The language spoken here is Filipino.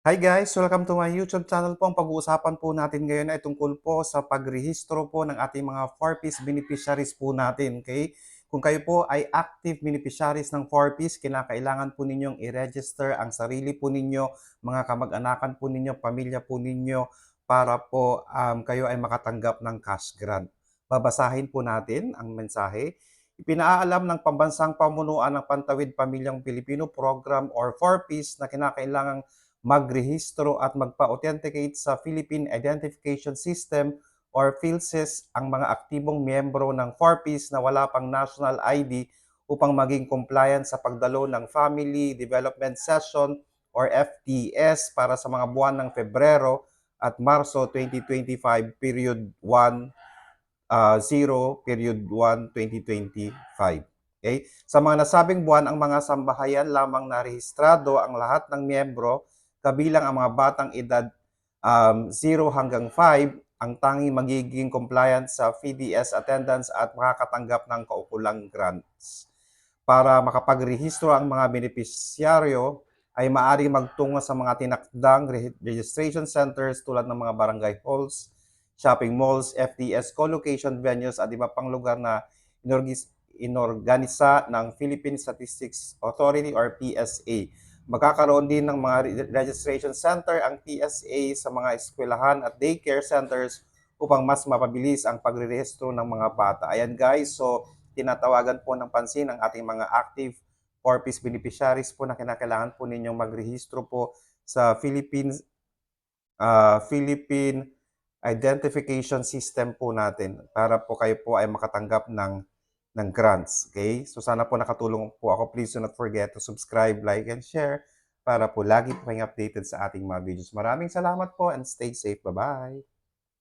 Hi guys! Welcome to my YouTube channel po. Ang pag-uusapan po natin ngayon ay tungkol po sa pagrehistro po ng ating mga 4-piece beneficiaries po natin. Okay? Kung kayo po ay active beneficiaries ng 4-piece, kinakailangan po ninyong i-register ang sarili po ninyo, mga kamag-anakan po ninyo, pamilya po ninyo, para po um, kayo ay makatanggap ng cash grant. Babasahin po natin ang mensahe. Ipinaalam ng Pambansang Pamunuan ng Pantawid Pamilyang Pilipino Program or 4-piece na kinakailangang magrehistro at magpa-authenticate sa Philippine Identification System or PhilSys ang mga aktibong miyembro ng 4Ps na wala pang national ID upang maging compliant sa pagdalo ng Family Development Session or FTS para sa mga buwan ng Pebrero at Marso 2025 period 1 uh, 0 period 1 2025. Okay? Sa mga nasabing buwan, ang mga sambahayan lamang na rehistrado ang lahat ng miyembro kabilang ang mga batang edad um, 0 hanggang 5 ang tanging magiging compliant sa PDS attendance at makakatanggap ng kaukulang grants. Para makapagrehistro ang mga benepisyaryo, ay maaari magtungo sa mga tinakdang registration centers tulad ng mga barangay halls, shopping malls, FTS co-location venues at iba pang lugar na inorganisa ng Philippine Statistics Authority or PSA Magkakaroon din ng mga registration center ang PSA sa mga eskwelahan at daycare centers upang mas mapabilis ang pagrerehistro ng mga bata. Ayan guys, so tinatawagan po ng pansin ang ating mga active 4-piece beneficiaries po na kinakailangan po ninyong magrehistro po sa Philippines uh, Philippine identification system po natin para po kayo po ay makatanggap ng ng grants. Okay? So sana po nakatulong po ako. Please do not forget to subscribe, like, and share para po lagi po kayong updated sa ating mga videos. Maraming salamat po and stay safe. Bye-bye!